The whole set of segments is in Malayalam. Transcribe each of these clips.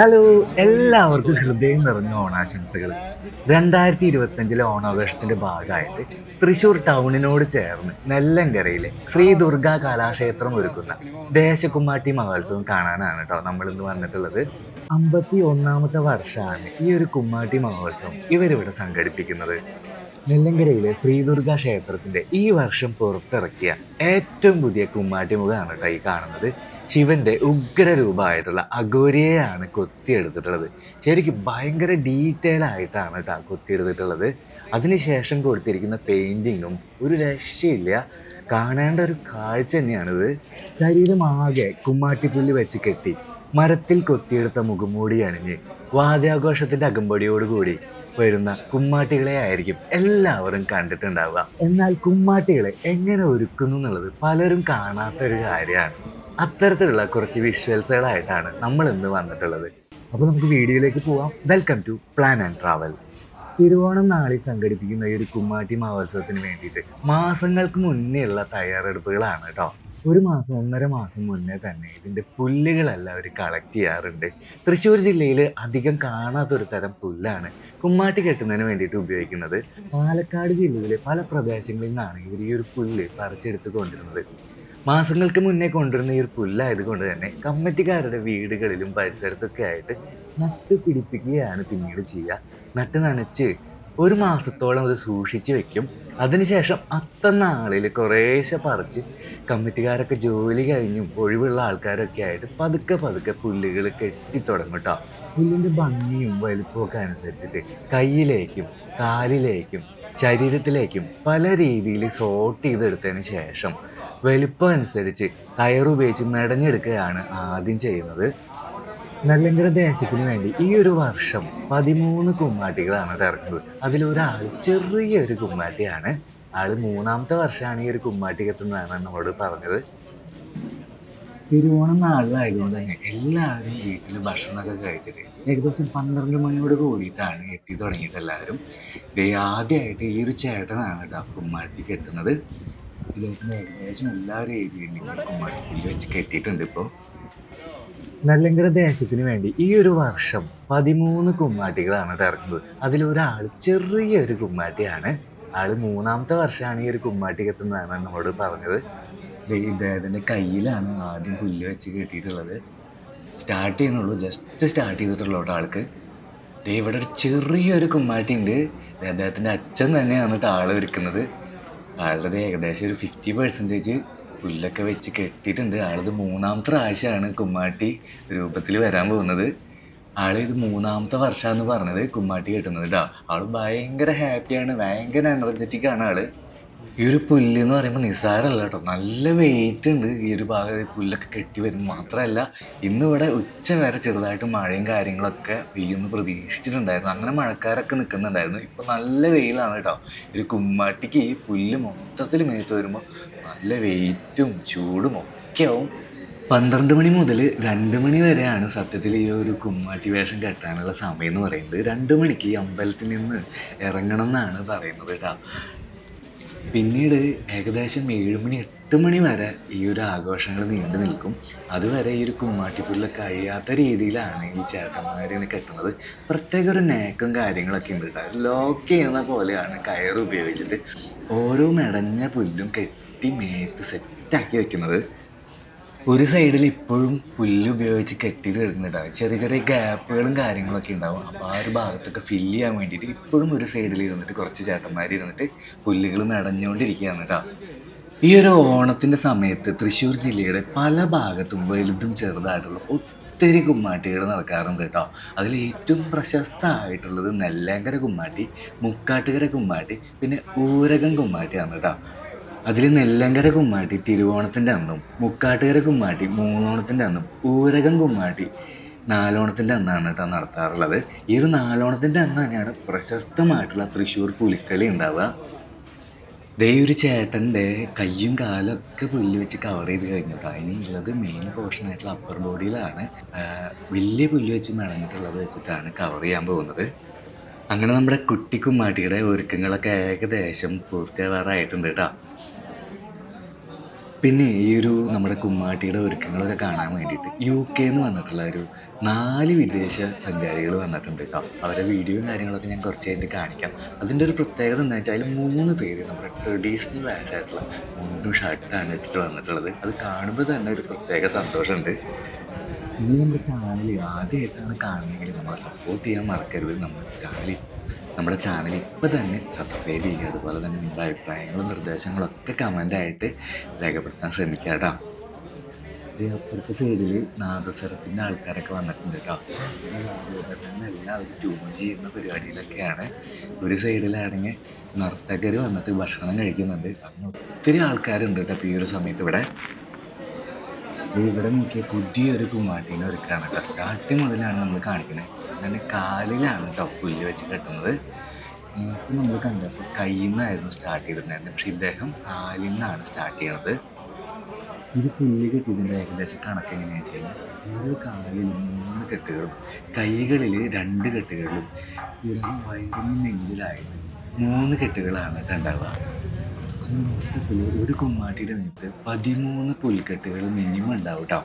ഹലോ എല്ലാവർക്കും ഹൃദയം നിറഞ്ഞ ഓണാശംസകൾ രണ്ടായിരത്തി ഇരുപത്തഞ്ചിലെ ഓണാഘോഷത്തിന്റെ ഭാഗമായിട്ട് തൃശൂർ ടൗണിനോട് ചേർന്ന് നെല്ലങ്കരയിലെ ശ്രീ ദുർഗാ കലാക്ഷേത്രം ഒരുക്കുന്ന ദേശകുമ്മാട്ടി മഹോത്സവം കാണാനാണ് കേട്ടോ നമ്മൾ ഇന്ന് വന്നിട്ടുള്ളത്. അമ്പത്തി ഒന്നാമത്തെ വർഷമാണ് ഈ ഒരു കുമ്മാട്ടി മഹോത്സവം ഇവരിവിടെ സംഘടിപ്പിക്കുന്നത്. നെല്ലങ്കരയിലെ ശ്രീദുർഗ ക്ഷേത്രത്തിന്റെ ഈ വർഷം പുറത്തിറക്കിയ ഏറ്റവും പുതിയ കുമ്മാട്ടി മുഖമാണ് കേട്ടോ ഈ കാണുന്നത്. ശിവന്റെ ഉഗ്രരൂപമായിട്ടുള്ള അഗോരിയെയാണ് കൊത്തിയെടുത്തിട്ടുള്ളത്. ശരിക്കും ഭയങ്കര ഡീറ്റെയിൽ ആയിട്ടാണ് കേട്ടോ കൊത്തിയെടുത്തിട്ടുള്ളത്. അതിനുശേഷം കൊടുത്തിരിക്കുന്ന പെയിന്റിങ്ങും ഒരു രക്ഷയില്ല. കാണേണ്ട ഒരു കാഴ്ച തന്നെയാണിത്. ശരീരമാകെ കുമ്മാട്ടിപ്പുല്ല് വെച്ച് കെട്ടി മരത്തിൽ കൊത്തിയെടുത്ത മുഖംമൂടി അണിഞ്ഞ് വാദ്യാഘോഷത്തിന്റെ അകമ്പടിയോടുകൂടി വരുന്ന കുമ്മാട്ടികളെ ആയിരിക്കും എല്ലാവരും കണ്ടിട്ടുണ്ടാവുക. എന്നാൽ കുമ്മാട്ടികളെ എങ്ങനെ ഒരുക്കുന്നു എന്നുള്ളത് പലരും കാണാത്തൊരു കാര്യമാണ്. അത്തരത്തിലുള്ള കുറച്ച് വിഷ്വൽസുകളായിട്ടാണ് നമ്മൾ ഇന്ന് വന്നിട്ടുള്ളത്. അപ്പോൾ നമുക്ക് വീഡിയോയിലേക്ക് പോവാം. Welcome to plan and travel Thiruvonam നാളിൽ സംഘടിപ്പിക്കുന്ന ഈ ഒരു കുമ്മാട്ടി മഹോത്സവത്തിന് വേണ്ടിയിട്ട് മാസങ്ങൾക്ക് മുന്നേ ഉള്ള തയ്യാറെടുപ്പുകളാണ് കേട്ടോ ഒരു മാസം ഒന്നര മാസം മുന്നേ തന്നെ ഇതിന്റെ പുല്ലുകളെല്ലാം അവർ കളക്ട് ചെയ്യാറുണ്ട്. തൃശ്ശൂർ ജില്ലയിൽ അധികം കാണാത്തൊരു തരം പുല്ലാണ് കുമ്മാട്ടി കെട്ടുന്നതിന് വേണ്ടിയിട്ട് ഉപയോഗിക്കുന്നത്. പാലക്കാട് ജില്ലയിലെ പല പ്രദേശങ്ങളിൽ നിന്നാണ് ഇവർ ഈ ഒരു പുല്ല് പറിച്ചെടുത്ത് കൊണ്ടിരുന്നത്. മാസങ്ങൾക്ക് മുന്നേ കൊണ്ടുവരുന്ന ഈ ഒരു പുല്ലായതുകൊണ്ട് തന്നെ കമ്മിറ്റിക്കാരുടെ വീടുകളിലും പരിസരത്തൊക്കെ ആയിട്ട് നട്ട് പിടിപ്പിക്കുകയാണ് പിന്നീട് ചെയ്യുക. നട്ട് നനച്ച് ഒരു മാസത്തോളം അത് സൂക്ഷിച്ച് വെക്കും. അതിനുശേഷം അത്തനാളിൽ കുറേശ്ശെ പറിച്ച് കമ്മിറ്റിക്കാരൊക്കെ ജോലി കഴിഞ്ഞും ഒഴിവുള്ള ആൾക്കാരൊക്കെ ആയിട്ട് പതുക്കെ പതുക്കെ പുല്ലുകൾ കെട്ടിത്തുടങ്ങും കേട്ടോ. പുല്ലിന്റെ ഭംഗിയും വലിപ്പവും ഒക്കെ അനുസരിച്ചിട്ട് കയ്യിലേക്കും കാലിലേക്കും ശരീരത്തിലേക്കും പല രീതിയിൽ സോർട്ട് ചെയ്തെടുത്തതിന് ശേഷം വലിപ്പം അനുസരിച്ച് കയറുപയോഗിച്ച് മെടഞ്ഞെടുക്കുകയാണ് ആദ്യം ചെയ്യുന്നത്. നെല്ലങ്കര ദേശത്തിന് വേണ്ടി ഈ ഒരു വർഷം പതിമൂന്ന് കുമ്മാട്ടികളാണ് ഇറങ്ങുന്നത് അതിലൊരാൾ ചെറിയൊരു കുമ്മാട്ടിയാണ്. ആൾ മൂന്നാമത്തെ വർഷമാണ് ഈ ഒരു കുമ്മാട്ടി കത്തുന്നതാണ് നമ്മളോട് പറഞ്ഞത്. തിരുവോണം നാളിലായതുകൊണ്ട് തന്നെ എല്ലാവരും വീട്ടിൽ ഭക്ഷണമൊക്കെ കഴിച്ചിട്ട് ഏകദേശം പന്ത്രണ്ട് മണിയോട് കൂടിയിട്ടാണ് എത്തി തുടങ്ങിയിട്ട് എല്ലാവരും. ദേ ആദ്യമായിട്ട് ഈ ഒരു ചേട്ടനാണ് കേട്ടോ കുമ്മാട്ടി കെട്ടുന്നത്. ഇദ്ദേഹത്തിന് ഏകദേശം എല്ലാ വെച്ച് കെട്ടിയിട്ടുണ്ട് ഇപ്പോൾ നെല്ലങ്കര ദേശത്തിന് വേണ്ടി ഈ ഒരു വർഷം പതിമൂന്ന് കുമ്മാട്ടികളാണ് ഇറങ്ങുന്നത് അതിലൊരാൾ ചെറിയൊരു കുമ്മാട്ടിയാണ്. ആൾ മൂന്നാമത്തെ വർഷമാണ് ഈ ഒരു കുമ്മാട്ടി കത്തുന്നതാണ് നമ്മളോട് പറഞ്ഞത്. ഇദ്ദേഹത്തിന്റെ കയ്യിലാണ് ആദ്യം പുല്ല് വെച്ച് കെട്ടിയിട്ടുള്ളത്. സ്റ്റാർട്ട് ചെയ്യുന്നുള്ളൂ ജസ്റ്റ് സ്റ്റാർട്ട് ചെയ്തിട്ടുള്ളൂ ആൾക്ക്. ഇവിടെ ഒരു ചെറിയൊരു കുമ്മാട്ടി ഉണ്ട് അദ്ദേഹത്തിന്റെ അച്ഛൻ തന്നെയാണ് ആൾ ഒരുക്കുന്നത്. ആളുടെ ഏകദേശം ഒരു ഫിഫ്റ്റി പെർസെന്റേജ് പുല്ലൊക്കെ വെച്ച് കെട്ടിയിട്ടുണ്ട്. ആളിത് മൂന്നാമത്തെ പ്രാവശ്യമാണ് കുമ്മാട്ടി രൂപത്തിൽ വരാൻ പോകുന്നത്. ആൾ ഇത് മൂന്നാമത്തെ വർഷമാണെന്ന് പറഞ്ഞത് കുമ്മാട്ടി കെട്ടുന്നത് കേട്ടോ ആൾ ഭയങ്കര ഹാപ്പിയാണ് ഭയങ്കര എനർജറ്റിക് ആണ് ആൾ. ഈ ഒരു പുല്ല് എന്ന് പറയുമ്പോൾ നിസ്സാരമല്ല കേട്ടോ നല്ല വെയിറ്റ് ഉണ്ട്. ഈ ഒരു ഭാഗം ഈ പുല്ലൊക്കെ കെട്ടി വരും മാത്രമല്ല ഇന്നിവിടെ ഉച്ച വരെ ചെറുതായിട്ട് മഴയും കാര്യങ്ങളൊക്കെ പെയ്യുമെന്ന് പ്രതീക്ഷിച്ചിട്ടുണ്ടായിരുന്നു. അങ്ങനെ മഴക്കാരൊക്കെ നിൽക്കുന്നുണ്ടായിരുന്നു ഇപ്പോൾ നല്ല വെയിലാണ് കേട്ടോ ഒരു കുമ്മാട്ടിക്ക് ഈ പുല്ല് മൊത്തത്തിൽ മേത്ത് വരുമ്പോൾ നല്ല വെയിറ്റും ചൂടും ഒക്കെ ആവും. പന്ത്രണ്ട് മണി മുതൽ രണ്ട് മണി വരെയാണ് സത്യത്തിൽ ഈ ഒരു കുമ്മാട്ടി വേഷം കെട്ടാനുള്ള സമയം എന്ന് പറയുന്നത്. രണ്ട് മണിക്ക് ഈ അമ്പലത്തിൽ നിന്ന് ഇറങ്ങണം എന്നാണ് പറയുന്നത് കേട്ടോ പിന്നീട് ഏകദേശം ഏഴ് മണി എട്ട് മണി വരെ ഈ ഒരു ആഘോഷങ്ങൾ നീണ്ടു നിൽക്കും. അതുവരെ ഈ ഒരു കുമ്മാട്ടിപ്പുല്ലൊക്കെ കഴിയാത്ത രീതിയിലാണ് ഈ ചേട്ടന്മാരിനെ കെട്ടുന്നത്. പ്രത്യേക ഒരു നേക്കും കാര്യങ്ങളൊക്കെ ഉണ്ട് കേട്ടോ. ലോക്ക് ചെയ്യുന്ന പോലെയാണ് കയർ ഉപയോഗിച്ചിട്ട് ഓരോ മെടഞ്ഞ പുല്ലും കെട്ടി മേത്ത് സെറ്റാക്കി വെക്കുന്നത്. ഒരു സൈഡിൽ ഇപ്പോഴും പുല്ല് ഉപയോഗിച്ച് കെട്ടി തീർക്കുന്നുണ്ടാവും ചെറിയ ചെറിയ ഗ്യാപ്പുകളും കാര്യങ്ങളൊക്കെ ഉണ്ടാവും. അപ്പോൾ ആ ഒരു ഭാഗത്തൊക്കെ ഫില്ല് ചെയ്യാൻ വേണ്ടിയിട്ട് ഇപ്പോഴും ഒരു സൈഡിൽ ഇരുന്നിട്ട് കുറച്ച് ചേട്ടന്മാർ ഇരുന്നിട്ട് പുല്ലുകൾ നടഞ്ഞുകൊണ്ടിരിക്കുകയാണ് കേട്ടോ. ഈ ഒരു ഓണത്തിന്റെ സമയത്ത് തൃശ്ശൂർ ജില്ലയുടെ പല ഭാഗത്തും വലുതും ചെറുതായിട്ടുള്ള ഒത്തിരി കുമ്മാട്ടികൾ നടക്കാറുണ്ട് കേട്ടോ. അതിൽ ഏറ്റവും പ്രശസ്തമായിട്ടുള്ളത് നെല്ലേങ്കര കുമ്മാട്ടി മുക്കാട്ടുകര കുമ്മാട്ടി പിന്നെ ഊരകം കുമ്മാട്ടിയാണ് കേട്ടോ. അതിൽ നെല്ലങ്കര കുമ്മാട്ടി തിരുവോണത്തിന്റെ അന്നും മുക്കാട്ടുകര കുമ്മാട്ടി മൂന്നോണത്തിന്റെ അന്നും ഊരകം കുമ്മാട്ടി നാലോണത്തിന്റെ അന്നാണ് കേട്ടോ നടത്താറുള്ളത്. ഈ ഒരു നാലോണത്തിന്റെ അന്ന് തന്നെയാണ് പ്രശസ്തമായിട്ടുള്ള തൃശ്ശൂർ പുലിക്കളി ഉണ്ടാവുക. ദേ ഒരു ചേട്ടന്റെ കയ്യും കാലും ഒക്കെ പുല്ല് വെച്ച് കവർ ചെയ്ത് കഴിഞ്ഞു കേട്ടോ. ഇനി ഉള്ളത് മെയിൻ പോർഷൻ ആയിട്ടുള്ള അപ്പർ ബോഡിയിലാണ് വലിയ പുല്ല് വെച്ച് മെടഞ്ഞിട്ടുള്ളത് വെച്ചിട്ടാണ് കവർ ചെയ്യാൻ പോകുന്നത്. അങ്ങനെ നമ്മുടെ കുട്ടിക്കുമ്മാട്ടിയുടെ ഒരുക്കങ്ങളൊക്കെ ഏകദേശം പൂർത്തിയാവാറായിട്ടുണ്ട് കേട്ടോ. പിന്നെ ഈ ഒരു നമ്മുടെ കുമ്മാട്ടിയുടെ ഒരുക്കങ്ങളൊക്കെ കാണാൻ വേണ്ടിയിട്ട് യു കെ എന്ന് വന്നിട്ടുള്ള ഒരു നാല് വിദേശ സഞ്ചാരികൾ വന്നിട്ടുണ്ട് കേട്ടോ അവരുടെ വീഡിയോയും കാര്യങ്ങളൊക്കെ ഞാൻ കുറച്ച് കഴിഞ്ഞിട്ട് കാണിക്കാം. അതിന്റെ ഒരു പ്രത്യേകത എന്താ വെച്ചാൽ മൂന്ന് പേര് നമ്മുടെ ട്രഡീഷണൽ ആയിട്ടുള്ള മുണ്ടും ഷർട്ടാണ് ഇട്ടിട്ട് വന്നിട്ടുള്ളത്. അത് കാണുമ്പോൾ തന്നെ ഒരു പ്രത്യേക സന്തോഷമുണ്ട്. നിങ്ങൾ നമ്മുടെ ചാനൽ ആദ്യമായിട്ടാണ് കാണുന്നതെങ്കിൽ നമ്മളെ സപ്പോർട്ട് ചെയ്യാൻ മറക്കരുത്. നമ്മുടെ ചാനൽ നമ്മുടെ ചാനൽ ഇപ്പോൾ തന്നെ സബ്സ്ക്രൈബ് ചെയ്യുക. അതുപോലെ തന്നെ നിങ്ങളുടെ അഭിപ്രായങ്ങളും നിർദ്ദേശങ്ങളും ഒക്കെ കമന്റായിട്ട് രേഖപ്പെടുത്താൻ ശ്രമിക്കുക കേട്ടോ. അപ്പുറത്തെ സൈഡിൽ നാദസ്വരത്തിന്റെ ആൾക്കാരൊക്കെ വന്നിട്ടുണ്ട് കേട്ടോ. എല്ലാവരും ട്യൂൺ ചെയ്യുന്ന പരിപാടിയിലൊക്കെയാണ്. ഒരു സൈഡിലാണെങ്കിൽ നർത്തകർ വന്നിട്ട് ഭക്ഷണം കഴിക്കുന്നുണ്ട്. അങ്ങനെ ഒത്തിരി ആൾക്കാരുണ്ട് കേട്ടോ ഈ ഒരു സമയത്ത് ഇവിടെ. ഇവിടെ നോക്കിയ പുതിയൊരു കുമ്മാട്ടീനെ ഒരുക്കാണ് കേട്ടോ. സ്റ്റാർട്ടിങ് മുതലാണ് നമ്മൾ കാണിക്കുന്നത് അങ്ങനെ കാലിലാണ് കേട്ടോ പുല്ല് വെച്ച് കെട്ടുന്നത്. ഇപ്പം നമ്മൾ കണ്ടപ്പോൾ കയ്യിൽ നിന്നായിരുന്നു സ്റ്റാർട്ട് ചെയ്തിട്ടുണ്ടായിരുന്നത് പക്ഷേ ഇദ്ദേഹം കാലിൽ നിന്നാണ് സ്റ്റാർട്ട് ചെയ്യണത്. ഇത് പുല്ല് കെട്ടിയതിന്റെ ഏകദേശം കണക്ക് എങ്ങനെയാണെന്ന് വെച്ച് കഴിഞ്ഞാൽ ഓരോ കാലിൽ മൂന്ന് കെട്ടുകളും കൈകളിൽ രണ്ട് കെട്ടുകളും പിറകെ വയറിന് നെഞ്ചിലായിട്ട് മൂന്ന് കെട്ടുകളാണ് കണ്ടുള്ളത് അങ്ങനെ മൊത്തത്തിൽ ഒരു കുമ്മാട്ടിയുടെ നേരത്ത് പതിമൂന്ന് പുൽക്കെട്ടുകൾ മിനിമം ഉണ്ടാവും കേട്ടോ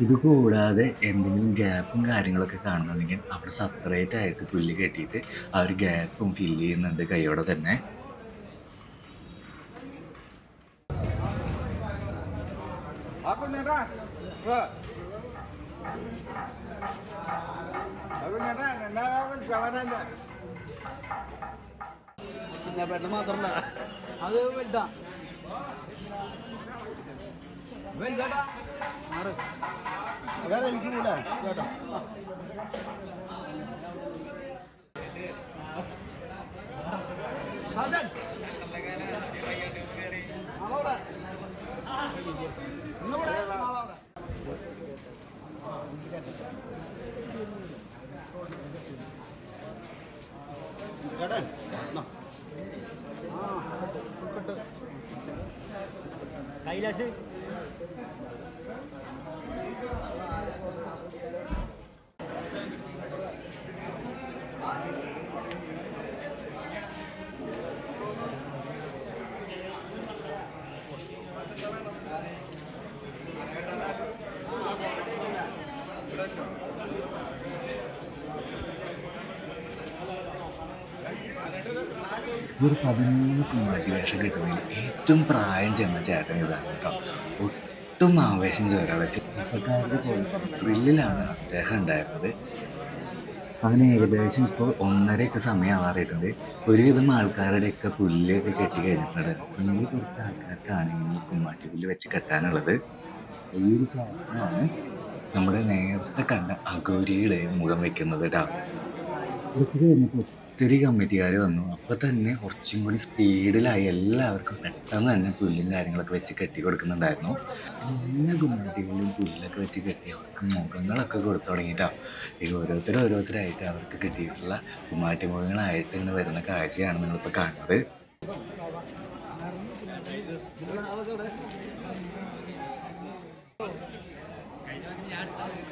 ഇത് കൂടാതെ എന്തെങ്കിലും ഗ്യാപ്പും കാര്യങ്ങളൊക്കെ കാണുന്നുണ്ടെങ്കിൽ അവിടെ സെപ്പറേറ്റ് ആയിട്ട് പുല്ല് കെട്ടിയിട്ട് ആ ഒരു ഗ്യാപ്പും ഫില്ല് ചെയ്യുന്നുണ്ട് കൈയോടെ തന്നെ. മാത്രല്ല. അത് വലുതാ. വേറെ എനിക്ക് കൂടെ കേട്ടോ സാജൻ ആളവിടെ ഇന്നിവിടെ ആളവിടെ കേട്ടൻ കൈലാസ് ഈ ഒരു പതിമൂന്ന് കുമ്മാട്ടി വേഷം കിട്ടുന്നതിൽ ഏറ്റവും പ്രായം ചെന്ന ചേട്ടൻ ഇതാണ് കേട്ടോ. ഒട്ടും ആവേശം ചേരാതെ ചെറുപ്പക്കാരുടെ ത്രില്ലിലാണ് അദ്ദേഹം ഉണ്ടായിരുന്നത്. അങ്ങനെ ഏകദേശം ഇപ്പോൾ ഒന്നരയൊക്കെ സമയം ആവാറായിട്ടുണ്ട് ഒരുവിധം ആൾക്കാരുടെയൊക്കെ പുല്ല് ഒക്കെ കെട്ടി കഴിഞ്ഞിട്ടുണ്ട്. അങ്ങനെ കുറച്ച് ആൾക്കാർക്കാണ് ഇനി കുമ്മാട്ടി പുല്ല് വെച്ച് കെട്ടാനുള്ളത്. ഈ ഒരു ചേട്ടനാണ് നമ്മുടെ നേരത്തെ കണ്ട അഗൗരിയുടെ മുഖം വെക്കുന്നത് കേട്ടോ. കുറച്ച് കഴിഞ്ഞപ്പോൾ ഒത്തിരി കമ്മിറ്റിക്കാർ വന്നു. അപ്പോൾ തന്നെ കുറച്ചും കൂടി സ്പീഡിലായി എല്ലാവർക്കും പെട്ടെന്ന് തന്നെ പുല്ലും കാര്യങ്ങളൊക്കെ വെച്ച് കെട്ടി കൊടുക്കുന്നുണ്ടായിരുന്നു. എല്ലാ കമ്മിറ്റികളിലും പുല്ലൊക്കെ വെച്ച് കെട്ടി അവർക്ക് മുഖങ്ങളൊക്കെ കൊടുത്തു തുടങ്ങിയിട്ടാണ് ഈ ഓരോരുത്തർ ഓരോരുത്തരായിട്ട് അവർക്ക് കിട്ടിയിട്ടുള്ള കുമ്മാട്ടി മുഖങ്ങളായിട്ട് ഇങ്ങനെ വരുന്ന കാഴ്ചയാണ് നിങ്ങളിപ്പോൾ കാണുന്നത്.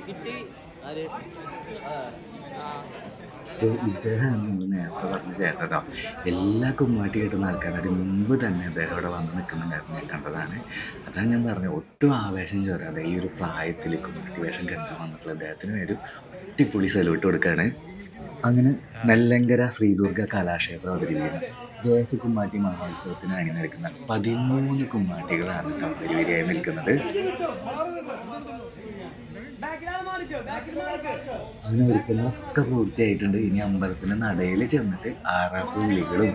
കിട്ടി. ഇത് ഇദ്ദേഹമാണ് നമ്മൾ നേരത്തെ പറഞ്ഞ ചേട്ടൻ കേട്ടോ. എല്ലാ കുമ്മാട്ടി കിട്ടുന്ന ആൾക്കാരുടെ മുമ്പ് തന്നെ അദ്ദേഹം ഇവിടെ വന്ന് നിൽക്കുന്നുണ്ടായിരുന്നു ഞാൻ കണ്ടതാണ്. അതാണ് ഞാൻ പറഞ്ഞത് ഒട്ടും ആവേശം ചോരാതെ ഈ ഒരു പ്രായത്തിൽ കുമ്മാട്ടി വേഷം കെട്ടാൻ വന്നിട്ടുള്ള അദ്ദേഹത്തിന് ഒരു അടിപൊളി സല്യൂട്ട് കൊടുക്കുകയാണ് അങ്ങനെ നെല്ലങ്കര ശ്രീദുർഗ കലാക്ഷേത്രം അവതരിപ്പിക്കുന്ന. ദേശകുമ്മാട്ടി മഹോത്സവത്തിന് അണിനിരക്കുന്ന പതിമൂന്ന് കുമ്മാട്ടികളാണ് കേട്ടോ വരിവരിയായി നിൽക്കുന്നത്. അങ്ങനെ ഒരുക്കങ്ങളൊക്കെ പൂർത്തിയായിട്ടുണ്ട്. ഇനി അമ്പലത്തിന്റെ നടയിൽ ചെന്നിട്ട് ആറാപ്പുലികളും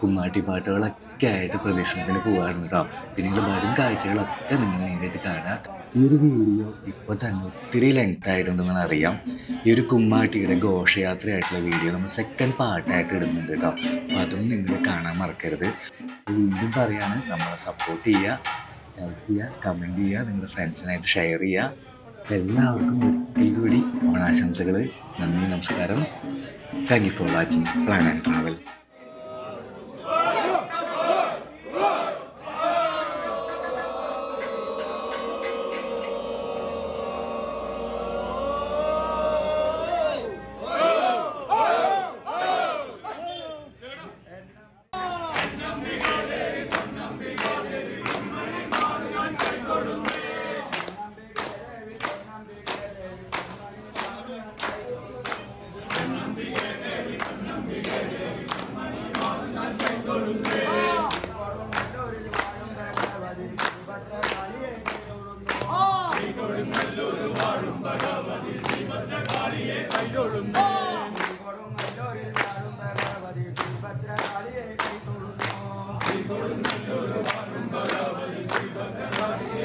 കുമ്മാട്ടിപ്പാട്ടുകളൊക്കെ കുമ്മാട്ടി പാട്ടുകളൊക്കെ ആയിട്ട് പ്രദക്ഷിണത്തിന് പോകാറുണ്ട് കേട്ടോ. പിന്നെ നിങ്ങൾ വരും കാഴ്ചകളൊക്കെ നിങ്ങൾ നേരിട്ട് കാണാം. ഈ ഒരു വീഡിയോ ഇപ്പോൾ തന്നെ ഒത്തിരി ലെങ്ത് ആയിട്ടുണ്ടെന്ന് അറിയാം ഈ ഒരു കുമ്മാട്ടിയുടെ ഘോഷയാത്രയായിട്ടുള്ള വീഡിയോ നമ്മൾ സെക്കൻഡ് പാർട്ടായിട്ട് ഇടുന്നുണ്ട് കേട്ടോ. അപ്പോൾ അതും നിങ്ങൾ കാണാൻ മറക്കരുത്. വീണ്ടും പറയാണ് നമ്മളെ സപ്പോർട്ട് ചെയ്യുക ലൈക്ക് ചെയ്യുക കമന്റ് ചെയ്യുക നിങ്ങളുടെ ഫ്രണ്ട്സിനായിട്ട് ഷെയർ ചെയ്യുക. എല്ലാവർക്കും ഒരിക്കൽ കൂടി ഓണാശംസകൾ നന്ദി നമസ്കാരം. Thank you for watching plan and travel Kodungallur വാഴും ഭഗവതി ശ്രീഭദ്രകാളിയെ കൈതൊഴുന്നു കൊടുങ്ങല്ലൂരിൽ വാഴും ഭഗവതി ശ്രീഭദ്രകാളിയെ